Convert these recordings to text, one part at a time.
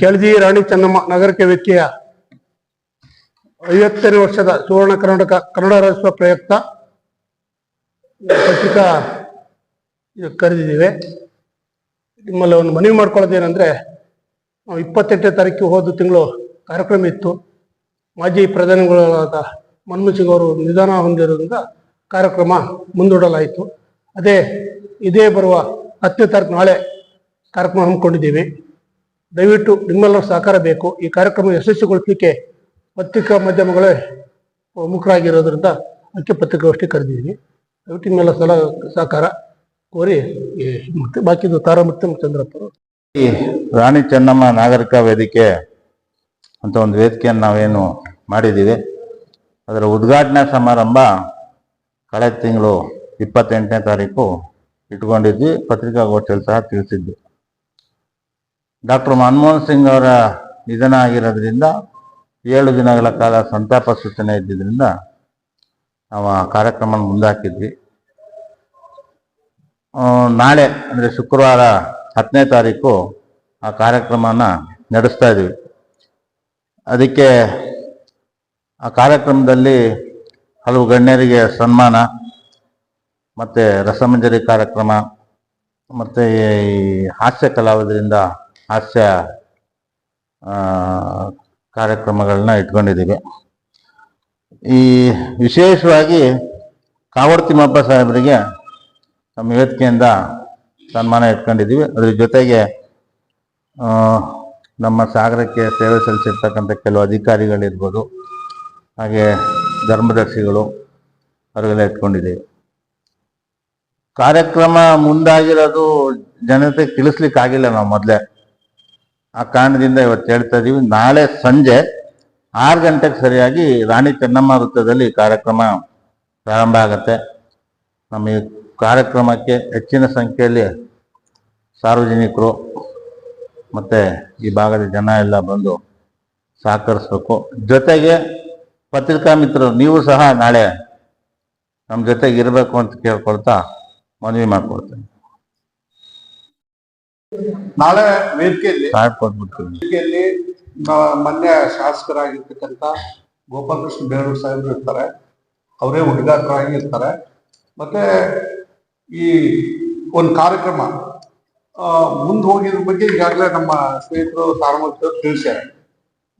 ಕೆಳದಿ ರಾಣಿ ಚೆನ್ನಮ್ಮ ನಗರಕ್ಕೆ ವ್ಯಕ್ತಿಯ ಐವತ್ತನೇ ವರ್ಷದ ಸುವರ್ಣ ಕರ್ನಾಟಕ, ಕನ್ನಡ ರಾಜ್ಯೋತ್ಸವ ಪ್ರಯುಕ್ತ ಪತ್ರಿಕಾ ಕರೆದಿದ್ದೀವಿ. ನಿಮ್ಮಲ್ಲಿ ಒಂದು ಮನವಿ ಮಾಡ್ಕೊಳ್ಳೋದೇನಂದ್ರೆ, ನಾವು ಇಪ್ಪತ್ತೆಂಟನೇ ತಾರೀಕು ಹೋದ ತಿಂಗಳು ಕಾರ್ಯಕ್ರಮ ಇತ್ತು. ಮಾಜಿ ಪ್ರಧಾನಿಗಳಾದ ಮನಮೋಹನ್ ಸಿಂಗ್ ಅವರು ನಿಧನ ಹೊಂದಿರೋದ್ರಿಂದ ಕಾರ್ಯಕ್ರಮ ಮುಂದೂಡಲಾಯಿತು. ಅದೇ, ಇದೇ ಬರುವ ಹತ್ತನೇ ತಾರೀಕು ನಾಳೆ ಕಾರ್ಯಕ್ರಮ ಹಮ್ಮಿಕೊಂಡಿದ್ದೀವಿ. ದಯವಿಟ್ಟು ನಿಮ್ಮೆಲ್ಲರ ಸಹಕಾರ ಬೇಕು. ಈ ಕಾರ್ಯಕ್ರಮ ಯಶಸ್ವಿಗೊಳಿಸಲಿಕ್ಕೆ ಪತ್ರಿಕಾ ಮಾಧ್ಯಮಗಳೇ ಪ್ರಮುಖರಾಗಿರೋದ್ರಿಂದ ಅದಕ್ಕೆ ಪತ್ರಿಕಾಗೋಷ್ಠಿ ಕರೆದಿದ್ದೀನಿ. ದಯವಿಟ್ಟು ನಿಮ್ಮೆಲ್ಲ ಸಲ ಸಹಕಾರ ಕೋರಿ ಮತ್ತೆ ಬಾಕಿದು ತಾರಾಮೂರ್ತಿ ಮತ್ತು ಚಂದ್ರಪ್ಪ ಈ ರಾಣಿ ಚೆನ್ನಮ್ಮ ನಾಗರಿಕ ವೇದಿಕೆ ಅಂತ ಒಂದು ವೇದಿಕೆಯನ್ನು ನಾವೇನು ಮಾಡಿದ್ದೀವಿ. ಅದರ ಉದ್ಘಾಟನಾ ಸಮಾರಂಭ ಕಳೆದ ತಿಂಗಳು ಇಪ್ಪತ್ತೆಂಟನೇ ತಾರೀಕು ಇಟ್ಕೊಂಡಿದ್ವಿ. ಪತ್ರಿಕಾಗೋಷ್ಠಿಯಲ್ಲಿ ಸಹ ತಿಳಿಸಿದ್ವಿ. ಡಾಕ್ಟರ್ ಮನಮೋಹನ್ ಸಿಂಗ್ ಅವರ ನಿಧನ ಆಗಿರೋದ್ರಿಂದ ಏಳು ದಿನಗಳ ಕಾಲ ಸಂತಾಪ ಸೂಚನೆ ಇದ್ದಿದ್ದರಿಂದ ನಾವು ಆ ಕಾರ್ಯಕ್ರಮ ಮುಂದಾಕಿದ್ವಿ. ನಾಳೆ, ಅಂದರೆ ಶುಕ್ರವಾರ ಹತ್ತನೇ ತಾರೀಕು ಆ ಕಾರ್ಯಕ್ರಮನ ನಡೆಸ್ತಾ ಇದ್ದೀವಿ ಅದಕ್ಕೆ ಆ ಕಾರ್ಯಕ್ರಮದಲ್ಲಿ ಹಲವು ಗಣ್ಯರಿಗೆ ಸನ್ಮಾನ, ಮತ್ತು ರಸಮಂಜರಿ ಕಾರ್ಯಕ್ರಮ, ಮತ್ತು ಈ ಹಾಸ್ಯ ಕಲಾವಿದರಿಂದ ಹಾಸ್ಯ ಕಾರ್ಯಕ್ರಮಗಳನ್ನ ಇಟ್ಕೊಂಡಿದ್ದೀವಿ. ಈ ವಿಶೇಷವಾಗಿ ಕಾವಡ್ ತಿಮ್ಮಪ್ಪ ಸಾಹೇಬರಿಗೆ ನಮ್ಮ ವೇದಿಕೆಯಿಂದ ಸನ್ಮಾನ ಇಟ್ಕೊಂಡಿದ್ದೀವಿ. ಅದ್ರ ಜೊತೆಗೆ ನಮ್ಮ ಸಾಗರಕ್ಕೆ ಸೇವೆ ಸಲ್ಲಿಸಿರ್ತಕ್ಕಂಥ ಕೆಲವು ಅಧಿಕಾರಿಗಳಿರ್ಬೋದು, ಹಾಗೆ ಧರ್ಮದರ್ಶಿಗಳು ಅವರಿಗೆಲ್ಲ ಇಟ್ಕೊಂಡಿದ್ದೀವಿ. ಕಾರ್ಯಕ್ರಮ ಮುಂದಾಗಿರೋದು ಜನತೆ ತಿಳಿಸ್ಲಿಕ್ಕಾಗಿಲ್ಲ ನಾವು ಮೊದಲೇ. ಆ ಕಾರಣದಿಂದ ಇವತ್ತು ಹೇಳ್ತಾ ಇದ್ದೀವಿ ನಾಳೆ ಸಂಜೆ ಆರು ಗಂಟೆಗೆ ಸರಿಯಾಗಿ ರಾಣಿ ಚೆನ್ನಮ್ಮ ವೃತ್ತದಲ್ಲಿ ಕಾರ್ಯಕ್ರಮ ಪ್ರಾರಂಭ ಆಗುತ್ತೆ. ನಮ್ಮ ಈ ಕಾರ್ಯಕ್ರಮಕ್ಕೆ ಹೆಚ್ಚಿನ ಸಂಖ್ಯೆಯಲ್ಲಿ ಸಾರ್ವಜನಿಕರು ಮತ್ತು ಈ ಭಾಗದ ಜನ ಎಲ್ಲ ಬಂದು ಸಹಕರಿಸ್ಬೇಕು. ಜೊತೆಗೆ ಪತ್ರಿಕಾ ಮಿತ್ರರು, ನೀವು ಸಹ ನಾಳೆ ನಮ್ಮ ಜೊತೆಗೆ ಇರಬೇಕು ಅಂತ ಕೇಳ್ಕೊಳ್ತಾ ಮನವಿ ಮಾಡ್ಕೊಳ್ತೇನೆ. ನಾಳೆ ವೇದಿಕೆಯಲ್ಲಿ ವೇದಿಕೆಯಲ್ಲಿ ಮೊನ್ನೆ ಶಾಸಕರಾಗಿರ್ತಕ್ಕಂಥ ಗೋಪಾಲಕೃಷ್ಣ ಬೇರೂರು ಸಾಹೇಬ್ರು ಇರ್ತಾರೆ. ಅವರೇ ಉದ್ಘಾಟಕರಾಗಿ ಇರ್ತಾರೆ. ಮತ್ತೆ ಈ ಒಂದು ಕಾರ್ಯಕ್ರಮ ಮುಂದೆ ಹೋಗಿದ್ರ ಬಗ್ಗೆ ಈಗಾಗಲೇ ನಮ್ಮ ಸ್ನೇಹಿತರು ಸಾರ್ವಜನಿಕರು ತಿಳಿಸ್ಯಾರೆ.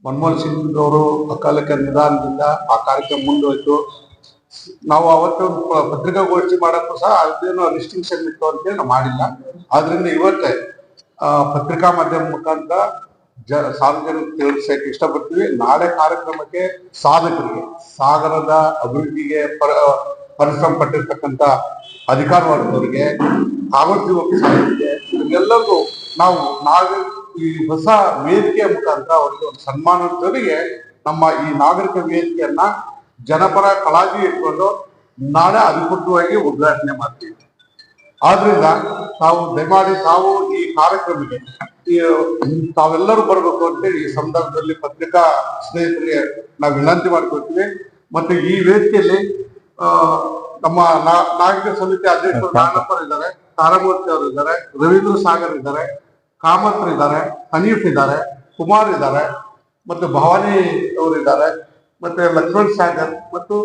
ಮನಮೋಹನ್ ಸಿಂಗ್ ಅವರು ಅಕಾಲಕ್ಕೆ ನಿಧಾನದಿಂದ ಆ ಕಾರ್ಯಕ್ರಮ ಮುಂದುವರಿತು. ನಾವು ಅವತ್ತು ಪತ್ರಿಕಾಗೋಷ್ಠಿ ಮಾಡಕ್ಕೂ ಸಹ ಅದೇನೋ ರಿಸ್ಟ್ರಿಕ್ಷನ್ ಇತ್ತು ಅಂತೇಳಿ ನಾವು ಮಾಡಿಲ್ಲ. ಆದ್ರಿಂದ ಇವತ್ತೇ ಪತ್ರಿಕಾ ಮಾಧ್ಯಮ ಮುಖಾಂತರ ಜ ಸಾರ್ವಜನಿಕ ತಿಳಿಸಕ್ಕೆ ಇಷ್ಟಪಡ್ತೀವಿ. ನಾಳೆ ಕಾರ್ಯಕ್ರಮಕ್ಕೆ ಸಾಧಕರಿಗೆ, ಸಾಗರದ ಅಭಿವೃದ್ಧಿಗೆ ಪರ, ಪರಿಶ್ರಮ ಪಟ್ಟಿರ್ತಕ್ಕಂಥ ಅಧಿಕಾರ ವರ್ಗದವರಿಗೆ ಸಾಹಿತ್ಯ ಇವೆಲ್ಲರಿಗೂ ನಾವು ನಾಗರಿಕ ಈ ಹೊಸ ವೇದಿಕೆಯ ಮುಖಾಂತರ ಅವರಿಗೆ ಒಂದು ಸನ್ಮಾನದ ಜೊತೆಗೆ ನಮ್ಮ ಈ ನಾಗರಿಕ ವೇದಿಕೆಯನ್ನ ಜನಪರ ಕಳಾಜಿ ಇಟ್ಕೊಂಡು ನಾಳೆ ಅಧಿಕೃತವಾಗಿ ಉದ್ಘಾಟನೆ ಮಾಡ್ತೀವಿ. ಆದ್ರಿಂದ ತಾವು ದಯಮಾಡಿ ತಾವು ಈ ಕಾರ್ಯಕ್ರಮಕ್ಕೆ ತಾವೆಲ್ಲರೂ ಬರಬೇಕು ಅಂತೇಳಿ ಈ ಸಂದರ್ಭದಲ್ಲಿ ಪತ್ರಿಕಾ ಸ್ನೇಹಿತರಿಗೆ ನಾವು ವಿನಂತಿ ಮಾಡ್ಕೊಳ್ತೀವಿ. ಮತ್ತೆ ಈ ವೇದಿಕೆಯಲ್ಲಿ ನಮ್ಮ ನಾಗರಿಕ ಸಮಿತಿ ಅಧ್ಯಕ್ಷರು ಇದ್ದಾರೆ ತಾರಮೂರ್ತಿ ಅವರು ಇದ್ದಾರೆ ರವೀಂದ್ರ ಸಾಗರ್ ಇದ್ದಾರೆ ಕಾಮತ್ ಇದ್ದಾರೆ ಹನೀಫ್ ಇದ್ದಾರೆ ಕುಮಾರ್ ಇದ್ದಾರೆ ಮತ್ತೆ ಭವಾನಿ ಅವರು ಇದ್ದಾರೆ ಮತ್ತೆ ಲಕ್ಷ್ಮಣ್ ಸಾಗರ್ ಮತ್ತು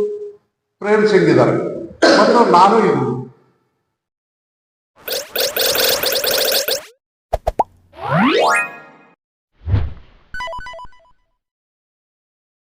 ಪ್ರೇಮ್ ಸಿಂಗ್ ಇದ್ದಾರೆ. ಮತ್ತು ನಾನು ಇದ್ದೀನಿ.